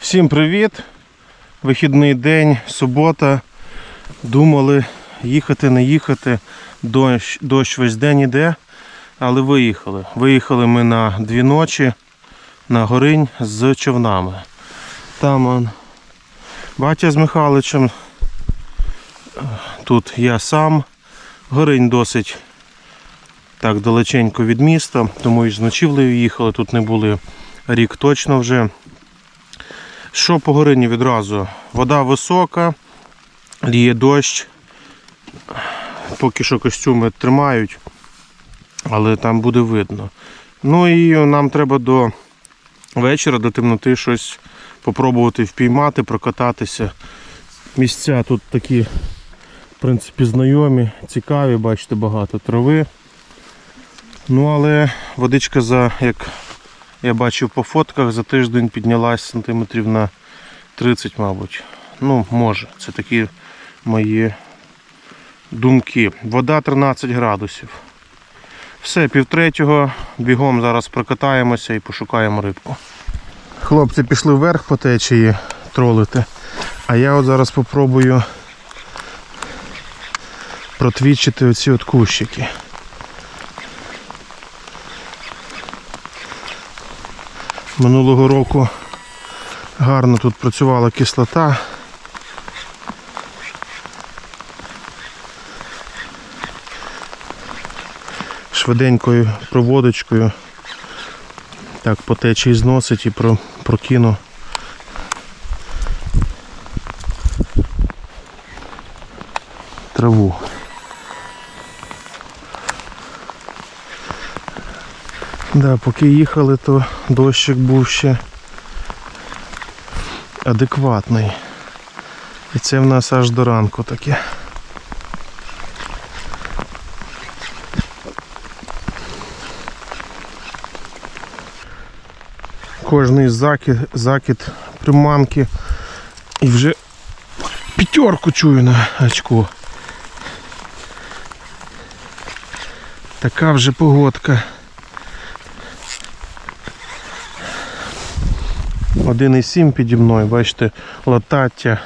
Всім привіт! Вихідний день, субота. Думали їхати, не їхати. Дощ, дощ весь день іде, але виїхали. Виїхали ми на дві ночі на горинь з човнами. Там он, батя з Михайловичем. Тут я сам. Горинь досить так далеченько від міста, тому і з ночівлею їхали. Тут не були рік точно вже. Що по горині відразу? Вода висока, ліє дощ. Поки що костюми тримають, але там буде видно. Ну і нам треба до вечора, до темноти щось попробувати впіймати, прокататися. Місця тут такі, в принципі, знайомі, цікаві, бачите, багато трави. Ну, але водичка за, як я бачив по фотках, за тиждень піднялась сантиметрів на 30, мабуть. Ну, може, це такі мої думки. Вода 13 градусів. Все, півтретього, бігом зараз прокатаємося і пошукаємо рибку. Хлопці пішли вверх по течії тролити. А я от зараз попробую протвічити оці от кущики. Минулого року гарно тут працювала кислота. Швиденькою проводочкою так по течії зносить і про, прокину. Траву. Да, поки їхали, то дощик був ще адекватний. І це в нас аж до ранку таке. Кожний закид, закид приманки і вже п'ятерку чую на очко. Така вже погодка. 1,7 піді мною, бачите, латаття,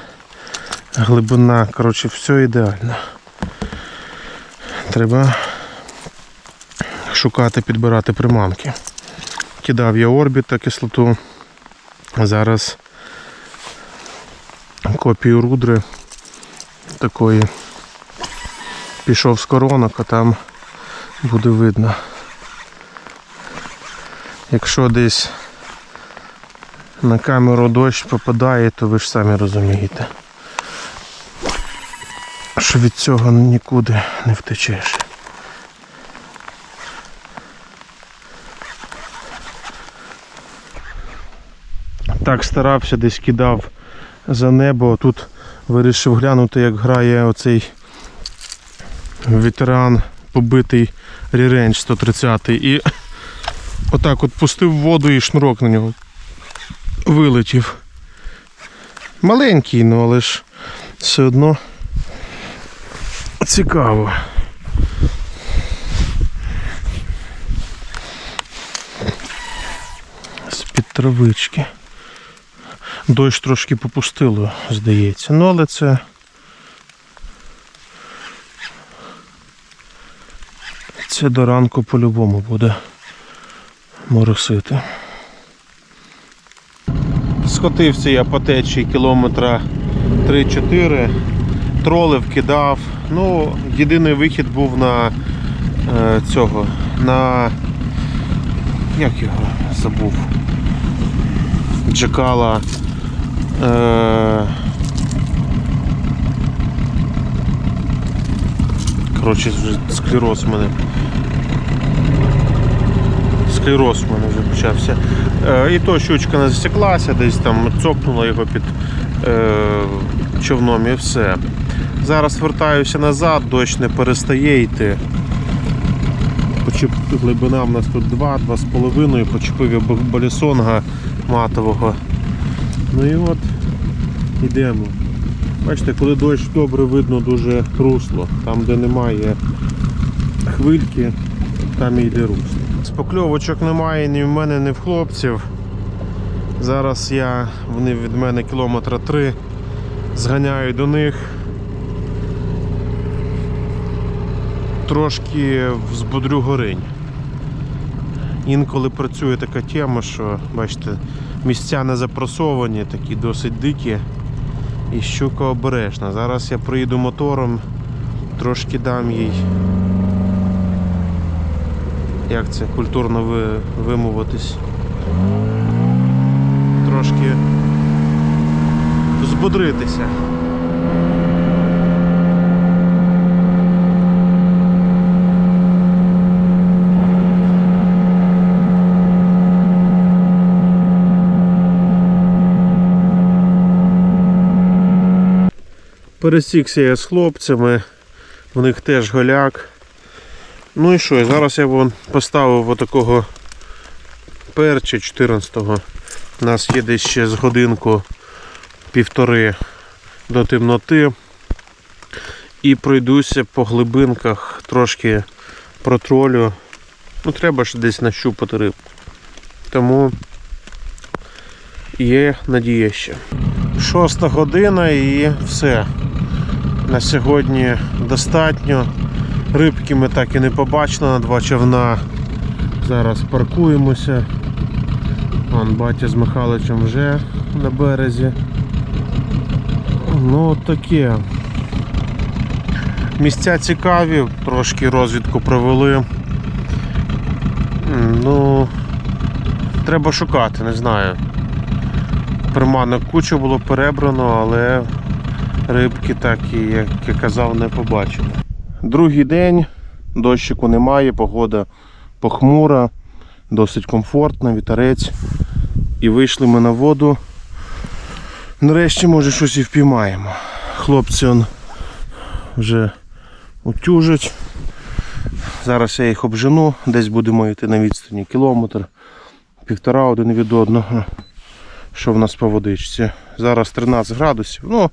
глибина, коротше, все ідеально. Треба шукати, підбирати приманки. Кидав я орбіта кислоту. Зараз копію рудри такої. Пішов з коронок, а там буде видно. Якщо десь на камеру дощ попадає, то ви ж самі розумієте, що від цього нікуди не втечеш. Так старався, десь кидав за небо, тут вирішив глянути, як грає оцей ветеран побитий Ріренч 130 і отак от пустив воду і шнурок на нього вилетів. Маленький, ну але ж все одно цікаво. З-під травички. Дощ трошки попустило, здається. Ну але це. Це до ранку по-любому буде моросити. Скотився я по течії кілометра 3-4, тролив, кидав. Ну, єдиний вихід був на е, цього, на як його забув. Джекала. Е, коротше, склероз у мене. Склероз у мене вже почався. Е, і то щучка не засіклася, десь там цокнула його під е, човном і все. Зараз вертаюся назад, дощ не перестає йти. Почеп... Глибина в нас тут 2, 2,5, почепив я б- балісонга матового. Ну і от йдемо. Бачите, коли дощ добре видно дуже русло. Там де немає хвильки, там і йде русло. Спокльовочок немає ні в мене, ні в хлопців. Зараз я, вони від мене кілометра три, зганяю до них. Трошки взбодрю горинь. Інколи працює така тема, що, бачите, місця не запросовані, такі досить дикі. І щука обережна. Зараз я приїду мотором, трошки дам їй. Як це культурно ви, вимовитись. Трошки збодритися. Пересікся я з хлопцями, в них теж голяк. Ну і що, і зараз я вон поставив отакого перча 14-го. У нас є десь ще з годинку півтори до темноти. І пройдуся по глибинках, трошки протролю. Ну, треба ж десь нащупати рибку. Тому є надія ще. Шоста година і все. На сьогодні достатньо. Рибки ми так і не побачили на два човна. Зараз паркуємося. Вон батя з Михайловичем вже на березі. Ну таке. Місця цікаві, трошки розвідку провели. Ну, треба шукати, не знаю. Приманок кучу було перебрано, але рибки так і, як я казав, не побачив. Другий день, дощику немає, погода похмура, досить комфортна, вітерець. І вийшли ми на воду. Нарешті, може, щось і впіймаємо. Хлопці он вже утюжать. Зараз я їх обжену, десь будемо йти на відстані кілометр, півтора один від одного. Що в нас по водичці? Зараз 13 градусів. Ну,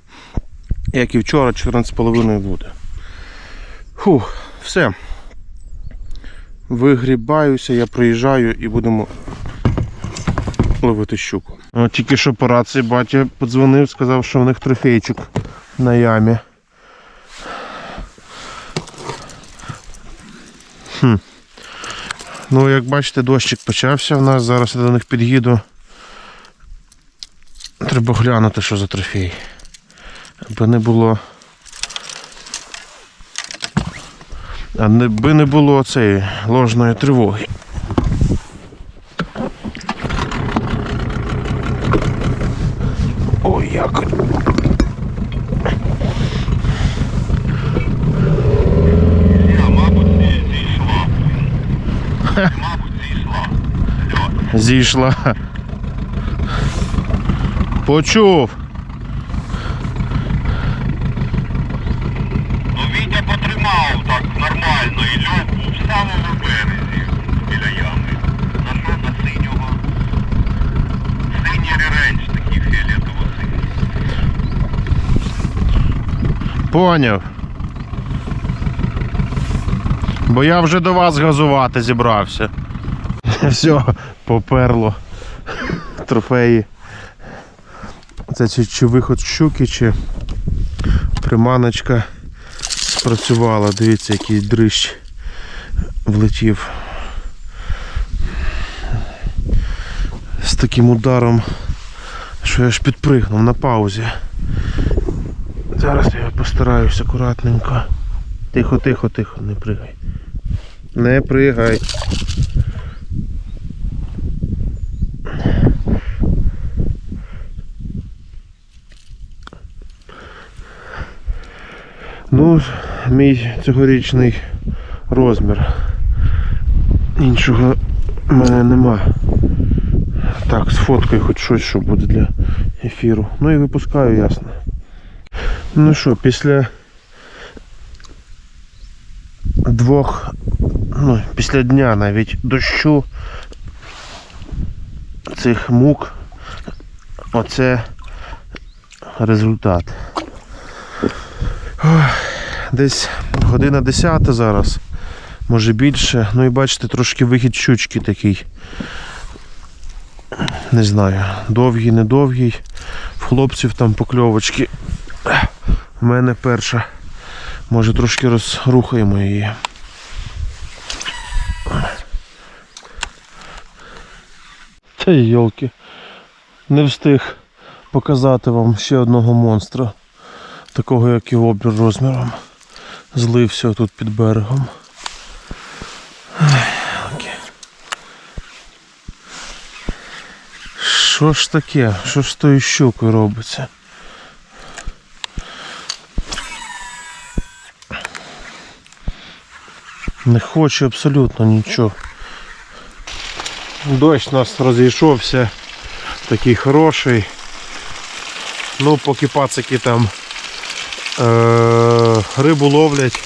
як і вчора, 14,5 буде. Фух, все. Вигрібаюся, я приїжджаю і будемо ловити щуку. От тільки що по рації батя подзвонив, сказав, що в них трофейчик на ямі. Хм. Ну, як бачите, дощик почався в нас, зараз я до них під'їду. Треба глянути, що за трофей. Аби не було. А не було цієї ложної тривоги. Ой, як. Зійшла. Почув. Ну, Вітя потримав так нормально і льох був в самому березі біля ями. На що на синього? Синій реренч такий фіолетово-синій. Поняв. Бо я вже до вас газувати зібрався. Все, поперло. Трофеї. Це чи, чи виход щуки, чи приманочка спрацювала. Дивіться, який дрищ влетів. З таким ударом, що я аж підпригнув на паузі. Зараз я постараюсь акуратненько. Тихо, тихо, тихо, не пригай. Не пригай. Ну, мій цьогорічний розмір. Іншого в мене нема. Так, сфоткаю хоч щось, що буде для ефіру. Ну і випускаю, ясно. Ну що, після двох, ну, після дня навіть дощу цих мук, оце результат. Десь година 10 зараз, може більше. Ну і бачите, трошки вихід щучки такий. Не знаю, довгий, недовгий. В хлопців там покльовочки. У мене перша. Може трошки розрухаємо її. Та йолки. Не встиг показати вам ще одного монстра. Такого, як і обір розміром. Злився тут під берегом. Що ж таке? Що ж з тою щукою робиться? Не хоче абсолютно нічого. Дощ у нас розійшовся, такий хороший. Ну, поки пацики там е- рибу ловлять,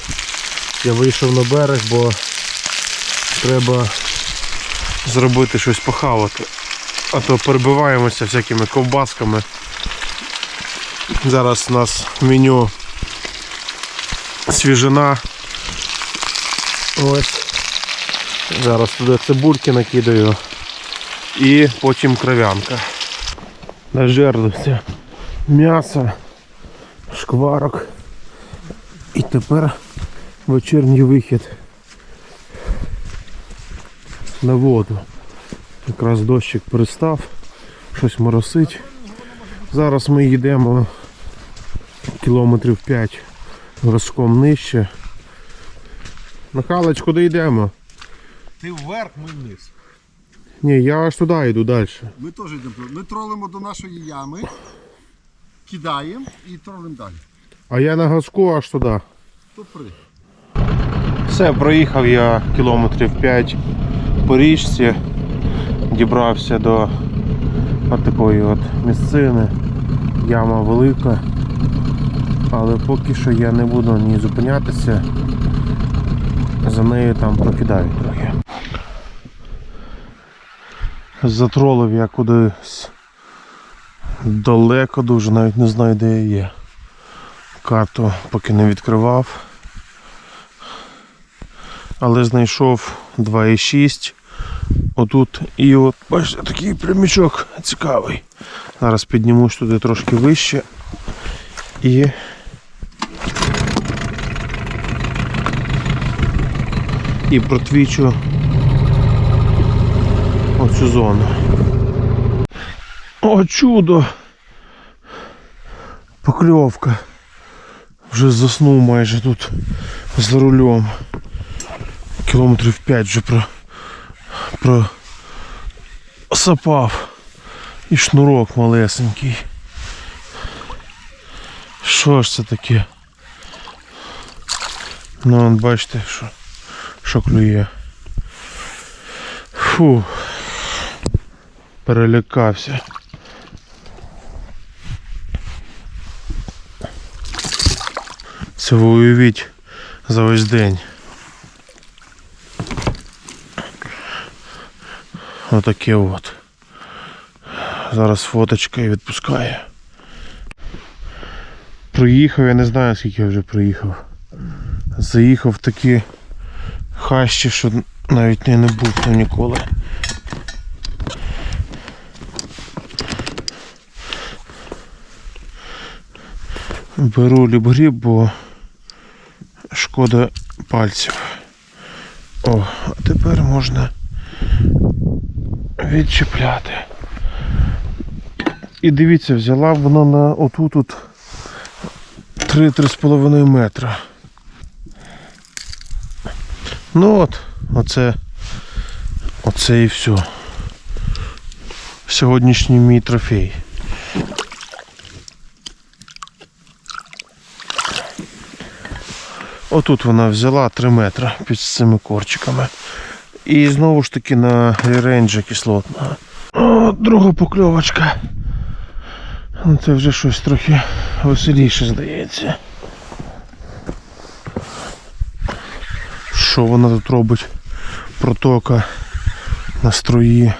я вийшов на берег, бо треба зробити щось похавати. А то перебиваємося всякими ковбасками. Зараз у нас меню свіжина. Ось. Зараз туди цибульки накидаю. І потім кров'янка. Нажерлився м'ясо, шкварок. І тепер вечірній вихід на воду. Якраз дощик перестав, щось моросить. Зараз ми йдемо кілометрів 5 вершком нижче. Михайлович, куди йдемо? Ти вверх, ми вниз. Ні, я аж туди йду далі. Ми теж йдемо. Ми тролимо до нашої ями, кидаємо і тролимо далі. А я на газку аж туди. То при. Все, проїхав я кілометрів 5 по річці, дібрався до от такої от місцини. Яма велика. Але поки що я не буду ні зупинятися. За нею там прокидаю трохи. Затролив я кудись далеко дуже, навіть не знаю де я є. Карту поки не відкривав але знайшов 2,6 отут і от бачите такий прямічок цікавий. Зараз піднімусь туди трошки вище і і протвічу оцю зону. О, чудо! Покльовка. Вже заснув майже тут за рулем кілометрів 5 вже про, про сапав. І шнурок малесенький. Що ж це таке? Ну, бачите, що, що клює. Фу. Перелякався. Це уявіть за весь день. Отаке от. Зараз фоточка і відпускає. Проїхав, я не знаю скільки я вже проїхав. Заїхав такі хащі, що навіть не, не був там ніколи. Беру лібгріб, бо шкода пальців. О, а тепер можна відчіпляти. І дивіться, взяла вона на отут от 3-3,5 метра. Ну от, оце, оце і все. Сьогоднішній мій трофей. Отут вона взяла 3 метри під цими корчиками. І знову ж таки на рейнджа кислотного. О, друга покльовочка. Ну, Це вже щось трохи веселіше здається. Що вона тут робить? Протока на струї.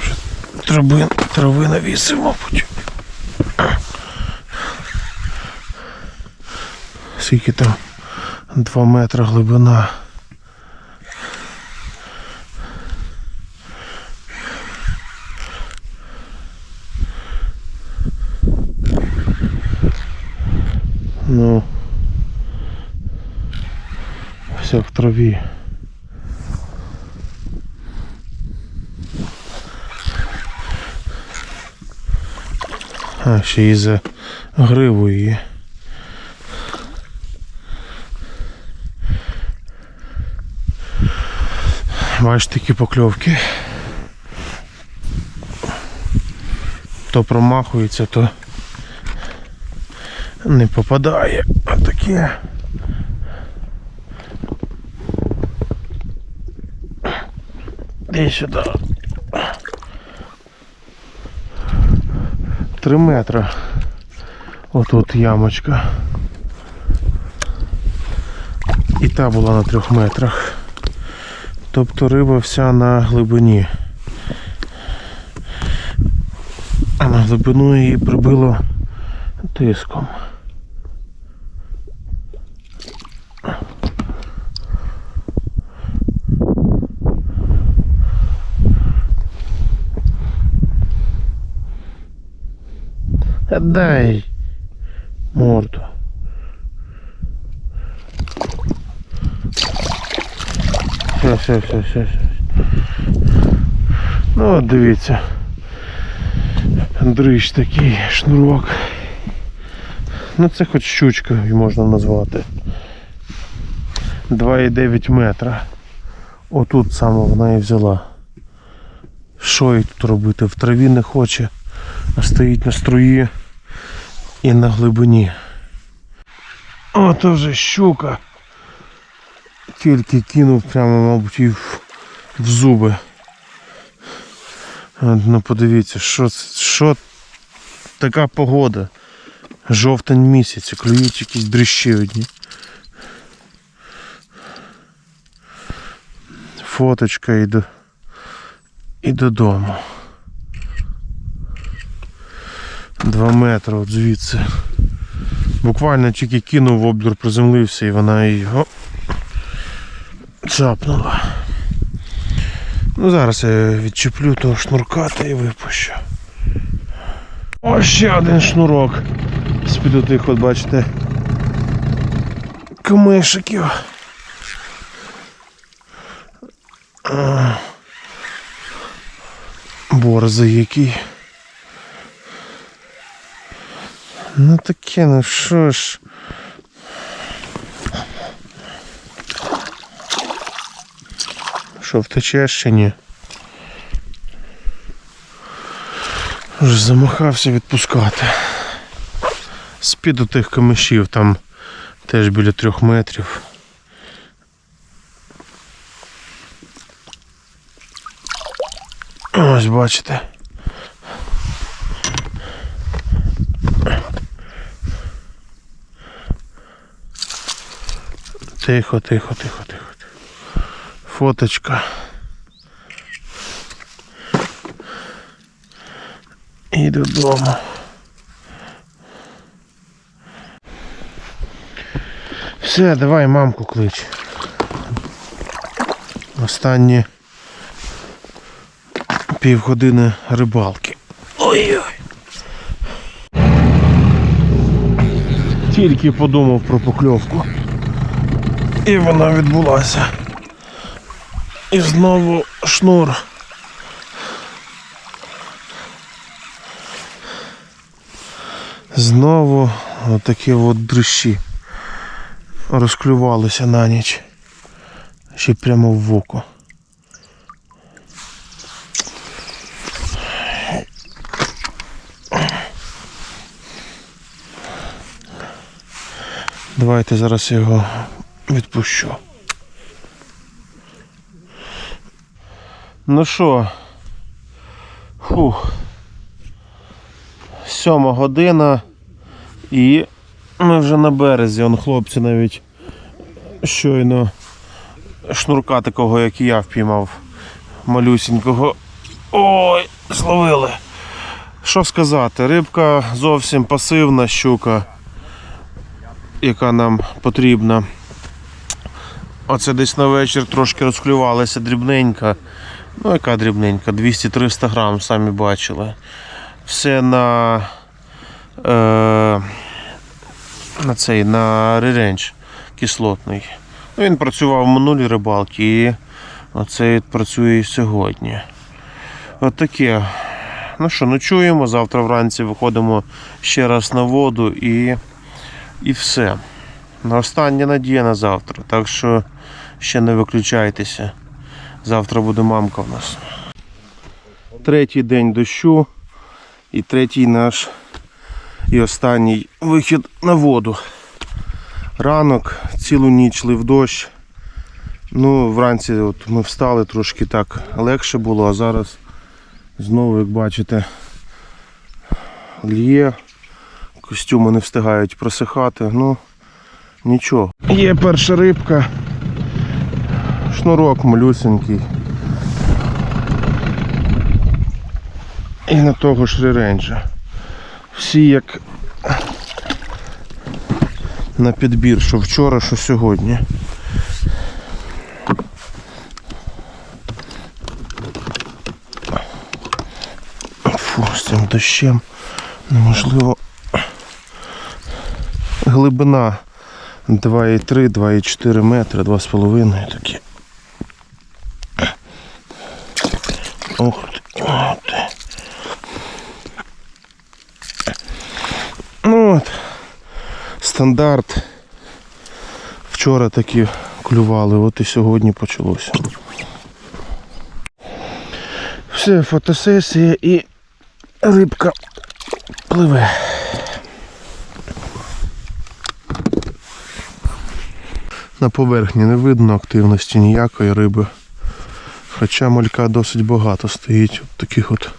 Вже Трави, трави мабуть. Скільки там? 2 метри глибина. Все в траві. А, ще і за гриву її. Маєш такі покльовки. То промахується, то не попадає. А таке. Іди сюди. Три метри. Отут ямочка. І та була на трьох метрах. Тобто риба вся на глибині. А на глибину її прибило тиском. Та Дай морду. Все, все, все, все, все. Ну от дивіться. Дрищ такий шнурок. Ну це хоч щучка можна назвати. 2,9 метра. Отут саме вона і взяла. Що їй тут робити? В траві не хоче, а стоїть на струї і на глибині. Ото вже щука. Тільки кинув прямо, мабуть, і в, в зуби. Ну подивіться, що, що така погода. Жовтень місяць, клюють якісь дрищі одні. Фоточка і, до, і додому. Два метри от звідси. Буквально тільки кинув в облір, приземлився і вона його цапнула. Ну зараз я відчеплю того шнурка та і випущу. О, ще один шнурок. З-під тих, от бачите. Камишиків. А, Борзий який. Ну таке, ну що ж. Що, втечеш чи ні? Вже замахався відпускати. З-під тих камишів там теж біля трьох метрів. Ось бачите. Тихо, тихо, тихо, тихо. Фоточка. І додому. Все, давай мамку клич. Останні півгодини рибалки. Ой-ой. Тільки подумав про покльовку. І вона відбулася. І знову шнур. Знову отакі от дрищі розклювалися на ніч. Ще прямо в око. Давайте зараз його відпущу. Ну що, фух. Сьома година і ми вже на березі. Он хлопці навіть щойно шнурка такого, як і я впіймав, малюсінького. Ой, зловили. Що сказати, рибка зовсім пасивна щука, яка нам потрібна. Оце десь на вечір трошки розклювалася дрібненька. Ну, яка дрібненька, 200-300 грам, самі бачили. Все на е, на цей на реренч кислотний. Ну, він працював в минулій рибалки і оцей працює і сьогодні. От таке. Ну що, ночуємо, завтра вранці виходимо ще раз на воду і, і все. На остання надія на завтра. Так що ще не виключайтеся. Завтра буде мамка в нас. Третій день дощу і третій наш і останній вихід на воду. Ранок, цілу ніч лив дощ. Ну, вранці от ми встали трошки так легше було, а зараз знову, як бачите, лє. Костюми не встигають просихати. Ну, нічого. Є перша рибка. Шнурок малюсенький. І на того ж реренджа. Всі як на підбір, що вчора, що сьогодні. Фу, з цим дощем неможливо. Глибина 2,3, 2,4 метри, 2,5 такі. Ох ти, ти. Ну от, стандарт. Вчора такі клювали, от і сьогодні почалося. Все, фотосесія і рибка пливе. На поверхні не видно активності ніякої риби. Хоча малька досить багато стоїть в таких от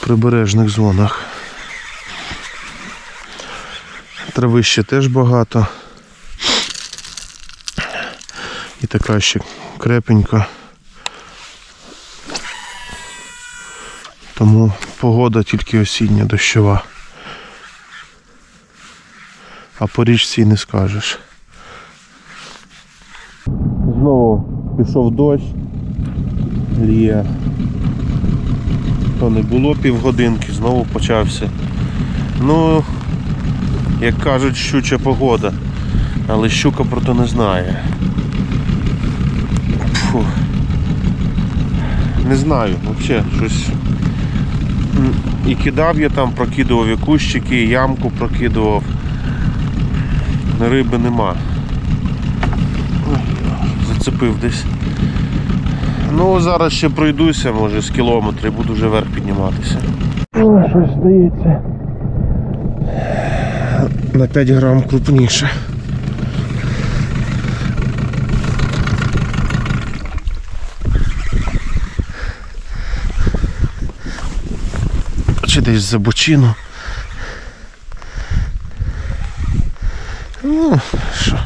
прибережних зонах. Травище теж багато. І така ще крепенька. Тому погода тільки осіння дощова. А по річці не скажеш. Знову пішов дощ. Лє. То не було півгодинки, знову почався. Ну, як кажуть, щуча погода. Але щука про то не знає. Фу. Не знаю, взагалі щось. І кидав я там, прокидував і кущики, і ямку прокидував. Риби нема. Зацепив десь. Ну, зараз ще пройдуся, може, з кілометра і буду вже вверх підніматися. О, щось здається. На 5 грам крупніше. Чи десь за бочину. Ну, що?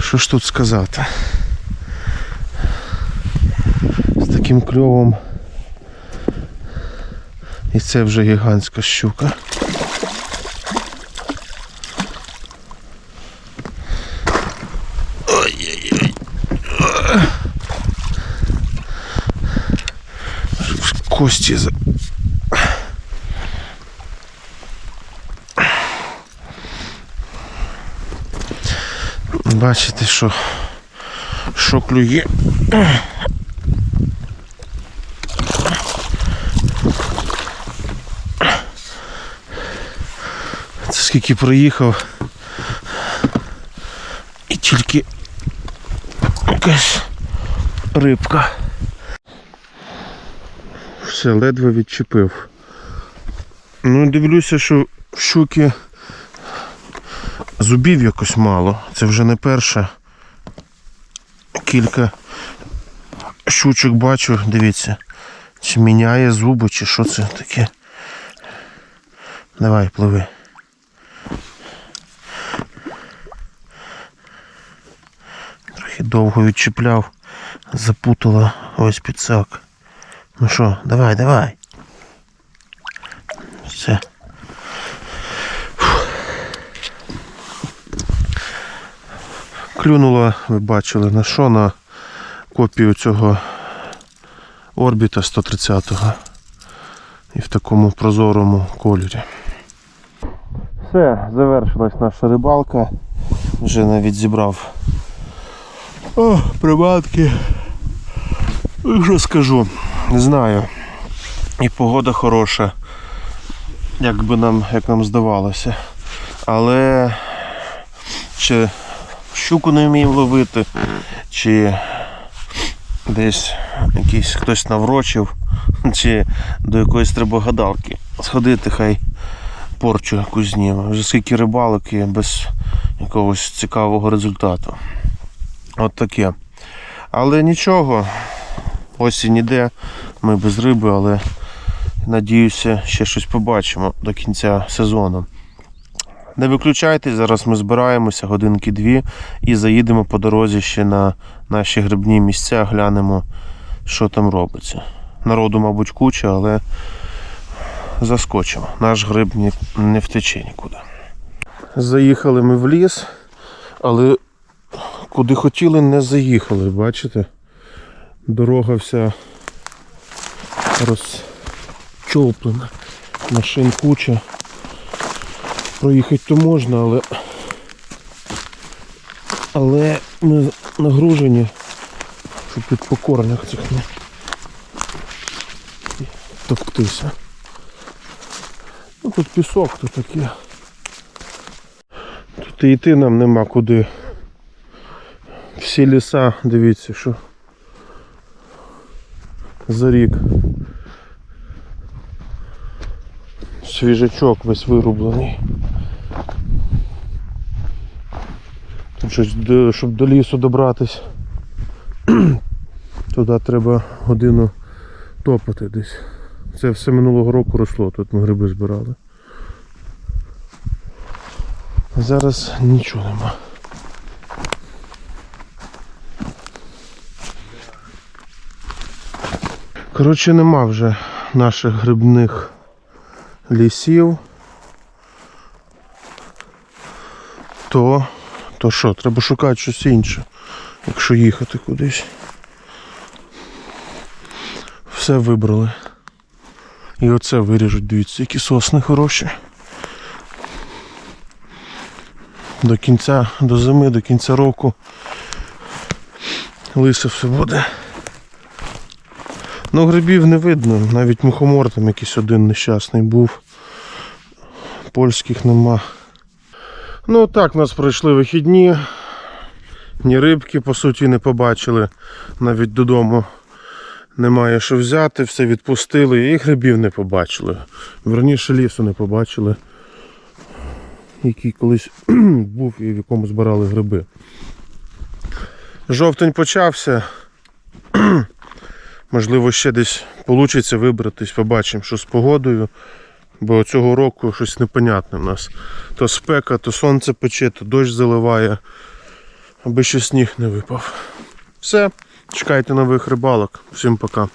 Що ж тут сказати? З таким кльовом. І це вже гігантська щука. Ой-ой-ой. Кості за. Бачите, що, що клює. Це скільки проїхав. І тільки якась рибка. Все, ледве відчепив. Ну, дивлюся, що щуки зубів якось мало. Це вже не перша. Кілька щучок бачу, дивіться. Чи міняє зуби, чи що це таке. Давай, пливи. Довго відчіпляв, запутала ось підсак. Ну що, давай, давай. Все. Клюнула, ви бачили, на що на копію цього орбіта 130-го. І в такому прозорому кольорі. Все, завершилась наша рибалка. Вже навіть зібрав О, приматки. Ну, Що скажу, не знаю. І погода хороша, як би нам, як нам здавалося. Але чи щуку не вміємо ловити, чи десь якийсь хтось наврочив, чи до якоїсь треба гадалки. Сходити, хай порчу якусь. Вже скільки рибалок і без якогось цікавого результату. От таке. Але нічого, осінь іде, ми без риби, але надіюся, ще щось побачимо до кінця сезону. Не виключайтесь, зараз ми збираємося годинки дві і заїдемо по дорозі ще на наші грибні місця, глянемо, що там робиться. Народу, мабуть, куча, але заскочимо. Наш гриб не втече нікуди. Заїхали ми в ліс, але куди хотіли, не заїхали, бачите? Дорога вся розчоплена. Машин куча. Проїхати то можна, але. Але ми нагружені, щоб тут по корнях цих не товктися. Ну тут пісок, тут таке. Тут і йти нам нема куди. Всі ліса, дивіться, що за рік. Свіжачок весь вирублений. Тут щось, щоб до лісу добратись, туди треба годину топати десь. Це все минулого року росло, тут ми гриби збирали. Зараз нічого нема. Коротше, нема вже наших грибних лісів. То, то що, треба шукати щось інше, якщо їхати кудись. Все вибрали. І оце виріжуть, дивіться, які сосни хороші. До кінця, до зими, до кінця року лисе все буде. Ну, грибів не видно, навіть мухомор там якийсь один нещасний був. Польських нема. Ну так, нас пройшли вихідні. Ні рибки, по суті, не побачили. Навіть додому немає що взяти, все відпустили і грибів не побачили. Верніше лісу не побачили, який колись був і в якому збирали гриби. Жовтень почався. Можливо, ще десь вийде вибратись, побачимо, що з погодою. Бо цього року щось непонятне в нас. То спека, то сонце пече, то дощ заливає, аби ще сніг не випав. Все, чекайте нових рибалок. Всім пока.